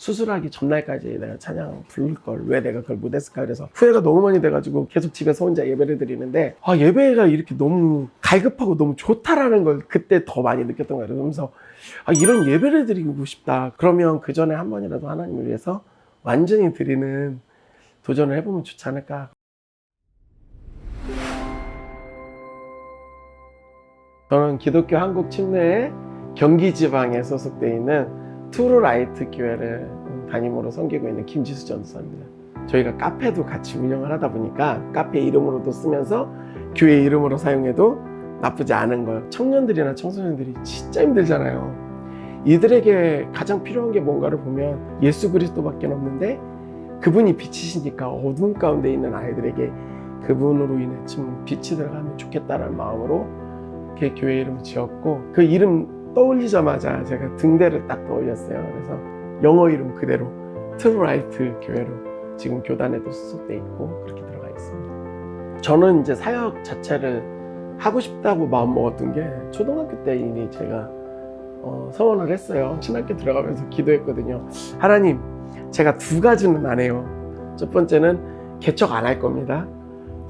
수술하기 전날까지 내가 찬양 부를 걸 왜 내가 그걸 못했을까? 그래서 후회가 너무 많이 돼가지고 계속 집에서 혼자 예배를 드리는데 아 예배가 이렇게 너무 갈급하고 너무 좋다라는 걸 그때 더 많이 느꼈던 거예요. 그러면서 아 이런 예배를 드리고 싶다. 그러면 그 전에 한 번이라도 하나님을 위해서 완전히 드리는 도전을 해보면 좋지 않을까? 저는 기독교 한국 침례의 경기 지방에 소속되어 있는 투루라이트 교회를 담임으로 섬기고 있는 김지수 전사입니다. 저희가 카페도 같이 운영을 하다 보니까 카페 이름으로도 쓰면서 교회 이름으로 사용해도 나쁘지 않은 거예요. 청년들이나 청소년들이 진짜 힘들잖아요. 이들에게 가장 필요한 게 뭔가를 보면 예수 그리스도밖에 없는데 그분이 빛이시니까 어둠 가운데 있는 아이들에게 그분으로 인해 좀 빛이 들어가면 좋겠다라는 마음으로 이렇게 교회 이름을 지었고 그 이름 떠올리자마자 제가 등대를 딱 떠올렸어요. 그래서 영어 이름 그대로 트루라이트 교회로 지금 교단에도 소속돼 있고 그렇게 들어가 있습니다. 저는 이제 사역 자체를 하고 싶다고 마음 먹었던 게 초등학교 때 이미 제가 어, 서원을 했어요. 신학교 들어가면서 기도했거든요. 하나님, 제가 두 가지는 안 해요. 첫 번째는 개척 안 할 겁니다.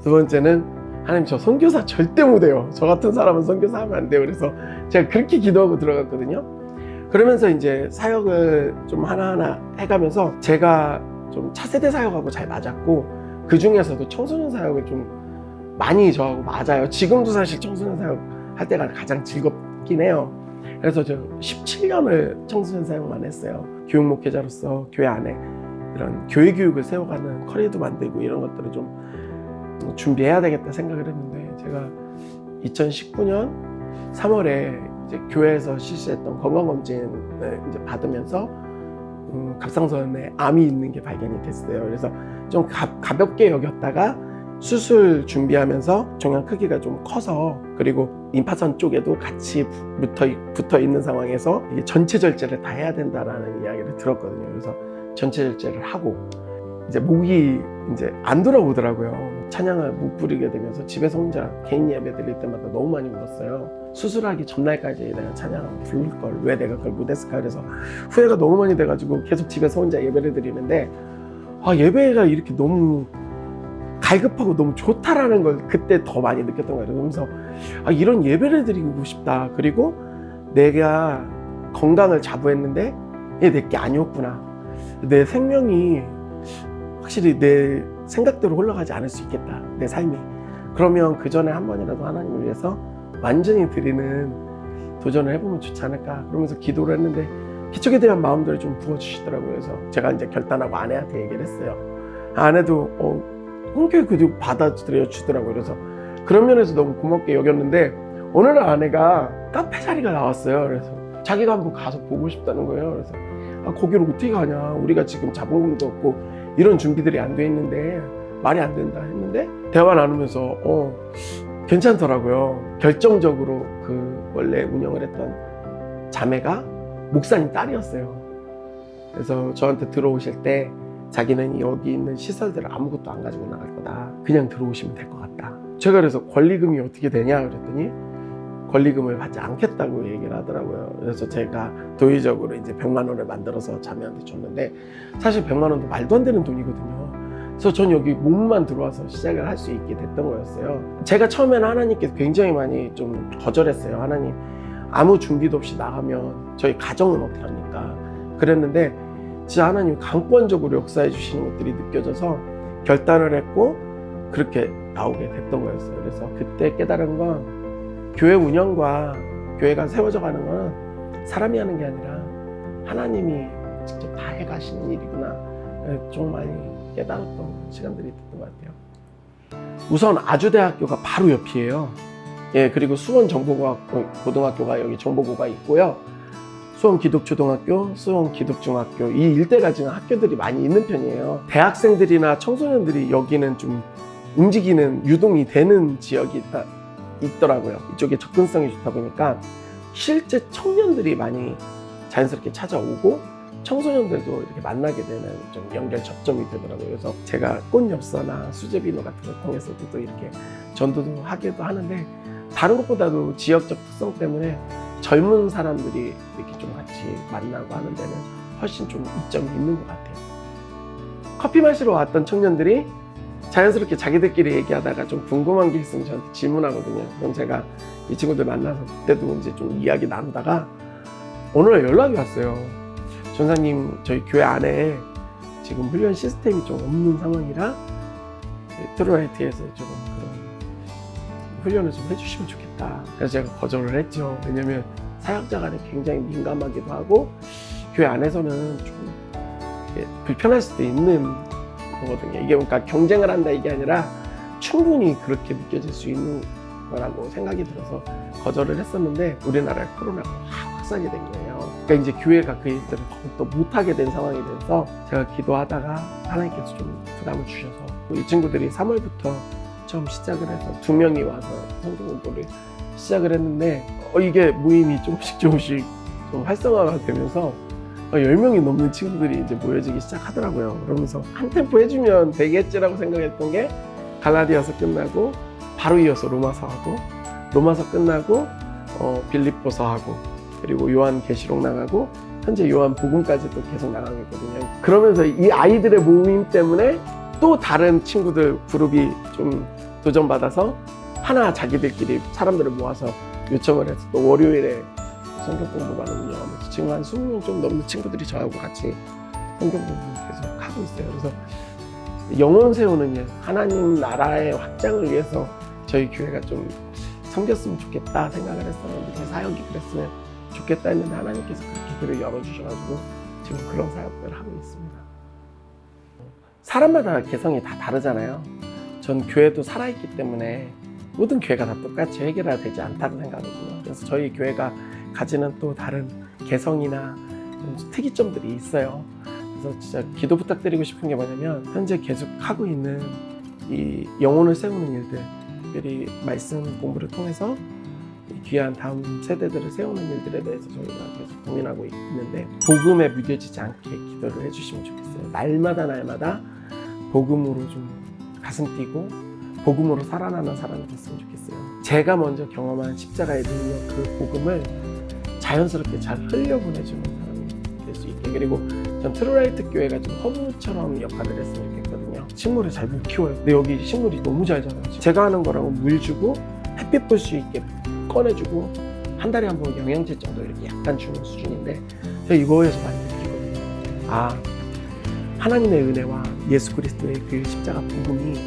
두 번째는 하나님 저 선교사 절대 못해요. 저 같은 사람은 선교사 하면 안 돼요. 그래서 제가 그렇게 기도하고 들어갔거든요. 그러면서 이제 사역을 좀 하나하나 해가면서 제가 좀 차세대 사역하고 잘 맞았고 그 중에서도 청소년 사역을 좀 많이 저하고 맞아요. 지금도 사실 청소년 사역 할 때가 가장 즐겁긴 해요. 그래서 저 17년을 청소년 사역만 했어요. 교육 목회자로서 교회 안에 이런 교회 교육을 세워가는 커리도 만들고 이런 것들을 좀 준비해야 되겠다 생각을 했는데 제가 2019년 3월에 이제 교회에서 실시했던 건강검진을 이제 받으면서 음, 갑상선에 암이 있는 게 발견이 됐어요. 그래서 좀 가, 가볍게 여겼다가 수술 준비하면서 종양 크기가 좀 커서 그리고 림파선 쪽에도 같이 붙어, 있- 붙어 있는 상황에서 전체 절제를 다 해야 된다라는 이야기를 들었거든요. 그래서 전체 절제를 하고 이제 목이 이제 안 돌아오더라고요. 찬양을 못 부르게 되면서 집에서 혼자 개인 예배 드릴 때마다 너무 많이 울었어요. 수술하기 전날까지 내가 찬양 부를 걸 왜 내가 그걸 못했을까 그래서 후회가 너무 많이 돼가지고 계속 집에서 혼자 예배를 드리는데 아 예배가 이렇게 너무 갈급하고 너무 좋다라는 걸 그때 더 많이 느꼈던 거예요. 그러면서 아 이런 예배를 드리고 싶다. 그리고 내가 건강을 자부했는데 이게 내게 아니었구나. 내 생명이 확실히 내 생각대로 흘러가지 않을 수 있겠다. 내 삶이. 그러면 그 전에 한 번이라도 하나님을 위해서 완전히 드리는 도전을 해보면 좋지 않을까. 그러면서 기도를 했는데 기적에 대한 마음들을 좀 부어주시더라고요. 그래서 제가 이제 결단하고 아내한테 얘기를 했어요. 아내도 어, 흔쾌히 그 받아들여 주더라고요. 그래서 그런 면에서 너무 고맙게 여겼는데 날 아내가 카페 자리가 나왔어요. 그래서 자기가 한번 가서 보고 싶다는 거예요. 그래서 아, 거기를 어떻게 가냐. 우리가 지금 자본금도 없고 이런 준비들이 안 돼 있는데 말이 안 된다 했는데 대화 나누면서 어 괜찮더라고요. 결정적으로 그 원래 운영을 했던 자매가 목사님 딸이었어요. 그래서 저한테 들어오실 때 자기는 여기 있는 시설들을 아무것도 안 가지고 나갈 거다. 그냥 들어오시면 될 것 같다. 제가 그래서 권리금이 어떻게 되냐 그랬더니 권리금을 받지 않겠다고 얘기를 하더라고요. 그래서 제가 도의적으로 이제 100만 원을 만들어서 자매한테 줬는데 사실 100만 원도 말도 안 되는 돈이거든요. 그래서 전 여기 몸만 들어와서 시작을 할 수 있게 됐던 거였어요. 제가 처음에는 하나님께 굉장히 많이 좀 거절했어요. 하나님 아무 준비도 없이 나가면 저희 가정은 어떻게 합니까? 그랬는데 진짜 하나님 강권적으로 역사해 주시는 것들이 느껴져서 결단을 했고 그렇게 나오게 됐던 거였어요. 그래서 그때 깨달은 건 교회 운영과 교회가 세워져 가는 건 사람이 하는 게 아니라 하나님이 직접 다 해가시는 일이구나. 좀 많이 깨달았던 시간들이 있던 것 같아요. 우선 아주대학교가 바로 옆이에요. 예, 그리고 수원 정보고등학교, 고등학교가 여기 정보고가 있고요. 수원 기독초등학교, 수원 기독중학교 이 일대가 지금 학교들이 많이 있는 편이에요. 대학생들이나 청소년들이 여기는 좀 움직이는 유동이 되는 지역이 있다, 있더라고요. 이쪽에 접근성이 좋다 보니까 실제 청년들이 많이 자연스럽게 찾아오고 청소년들도 이렇게 만나게 되는 좀 연결 접점이 되더라고요. 그래서 제가 꽃엽서나 수제비누 같은 걸 통해서도 또 이렇게 전도도 하기도 하는데 다른 것보다도 지역적 특성 때문에 젊은 사람들이 이렇게 좀 같이 만나고 하는 데는 훨씬 좀 이점이 있는 것 같아요. 커피 마시러 왔던 청년들이 자연스럽게 자기들끼리 얘기하다가 좀 궁금한 게 있으면 저한테 질문하거든요. 그럼 제가 이 친구들 만나서 그때도 이제 좀 이야기 나누다가 오늘 연락이 왔어요. 전사님 저희 교회 안에 지금 훈련 시스템이 좀 없는 상황이라 트로라이트에서 좀 그런 훈련을 좀 해주시면 좋겠다. 그래서 제가 거절을 했죠. 왜냐면 사역자 간에 굉장히 민감하기도 하고 교회 안에서는 좀 불편할 수도 있는 거거든요. 이게 그러니까 경쟁을 한다 이게 아니라 충분히 그렇게 느껴질 수 있는 거라고 생각이 들어서 거절을 했었는데 우리나라에 코로나가 확 확산이 된 거예요. 그러니까 이제 교회가 그 일들을 더욱더 못하게 된 상황이 돼서 제가 기도하다가 하나님께서 좀 부담을 주셔서 이 친구들이 3월부터 처음 시작을 해서 두 명이 와서 성경 공부를 시작을 했는데 어, 이게 모임이 조금씩 조금씩 좀 활성화가 되면서 어, 10명이 넘는 친구들이 이제 모여지기 시작하더라고요. 그러면서 한 템포 해주면 되겠지라고 생각했던 게 갈라디아서 끝나고 바로 이어서 로마서 하고 로마서 끝나고 어, 빌립보서 하고 그리고 요한 계시록 나가고 현재 요한 복음까지도 계속 나가고 있거든요. 그러면서 이 아이들의 모임 때문에 또 다른 친구들 그룹이 좀 도전받아서 하나 자기들끼리 사람들을 모아서 요청을 해서 또 월요일에 성경 공부반을 운영하면서 지금 한 20명 좀 넘는 친구들이 저하고 같이 성경 공부 계속 하고 있어요. 그래서 영혼 세우는 일, 하나님 나라의 확장을 위해서 저희 교회가 좀 섬겼으면 좋겠다 생각을 했었는데 제 사역이 그랬으면 좋겠다 했는데 하나님께서 그 길을 열어주셔가지고 지금 그런 사역들을 하고 있습니다. 사람마다 개성이 다 다르잖아요. 전 교회도 살아있기 때문에 모든 교회가 다 똑같이 해결해야 되지 않다고 생각하거든요. 그래서 저희 교회가 가지는 또 다른 개성이나 좀 특이점들이 있어요. 그래서 진짜 기도 부탁드리고 싶은 게 뭐냐면 현재 계속 하고 있는 이 영혼을 세우는 일들, 특별히 말씀 공부를 통해서 이 귀한 다음 세대들을 세우는 일들에 대해서 저희가 계속 고민하고 있는데 복음에 무뎌지지 않게 기도를 해주시면 좋겠어요. 날마다 날마다 복음으로 좀 가슴 뛰고 복음으로 살아나는 사람이 됐으면 좋겠어요. 제가 먼저 경험한 십자가의 능력 그 복음을 자연스럽게 잘 흘려보내주는 사람이 될 수 있게 그리고 전 트루라이트 교회가 좀 허브처럼 역할을 했으면 좋겠거든요. 식물을 잘 못 키워요. 근데 여기 식물이 너무 잘 자라요. 제가 하는 거라고 물 주고 햇빛 볼 수 있게 꺼내주고 한 달에 한 번 영양제 정도 이렇게 약간 주는 수준인데 제가 이거에서 많이 느끼거든요. 아 하나님의 은혜와 예수 그리스도의 그 십자가 복음이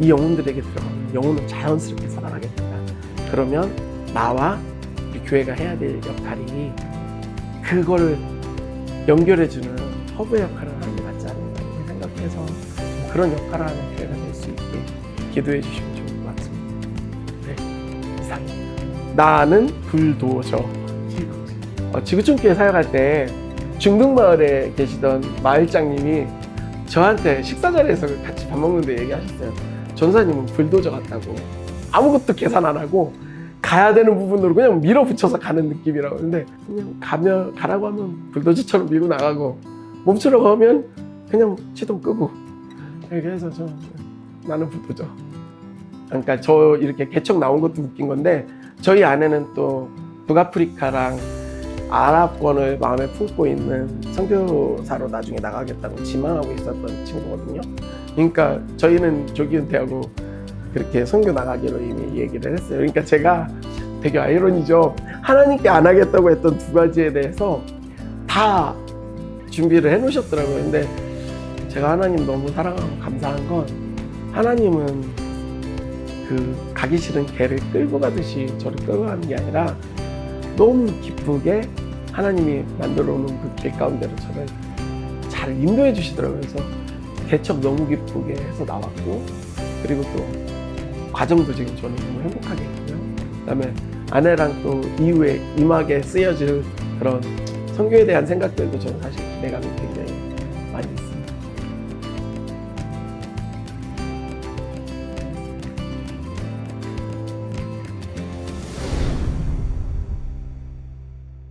이 영혼들에게 들어가면 영혼은 자연스럽게 살아나게 된다. 그러면 나와 교회가 해야 될 역할이 그걸 연결해주는 허브 역할을 하는 게 맞지 않는가 이렇게 생각해서 그런 역할을 하는 교회가 될 수 있게 기도해 주시면 좋을 것 같습니다. 네, 이상입니다. 나는 불도저. 어, 지구촌교회 사역할 때 중등마을에 계시던 마을장님이 저한테 식사 자리에서 같이 밥 먹는데 얘기하셨어요. 전사님은 불도저 같다고 아무것도 계산 안 하고 가야 되는 부분으로 그냥 밀어붙여서 가는 느낌이라고 하는데 그냥 가면 가라고 하면 불도저처럼 밀고 나가고 멈추라고 하면 그냥 시동 끄고 이렇게 해서 저 나는 불도저. 그러니까 저 이렇게 개척 나온 것도 웃긴 건데 저희 아내는 또 북아프리카랑 아랍권을 마음에 품고 있는 선교사로 나중에 나가겠다고 지망하고 있었던 친구거든요. 그러니까 저희는 조기은퇴하고 그렇게 선교 나가기로 이미 얘기를 했어요. 그러니까 제가 되게 아이러니죠. 하나님께 안 하겠다고 했던 두 가지에 대해서 다 준비를 해 놓으셨더라고요. 근데 제가 하나님 너무 사랑하고 감사한 건 하나님은 그 가기 싫은 개를 끌고 가듯이 저를 끌고 가는 게 아니라 너무 기쁘게 하나님이 만들어 놓은 그 길 가운데로 저를 잘 인도해 주시더라고요. 그래서 개척 너무 기쁘게 해서 나왔고 그리고 또 과정도 지금 저는 너무 행복하게 했고요. 그다음에 아내랑 또 이후에 임하게 쓰여질 그런 성교에 대한 생각들도 저는 사실 기대감이 되게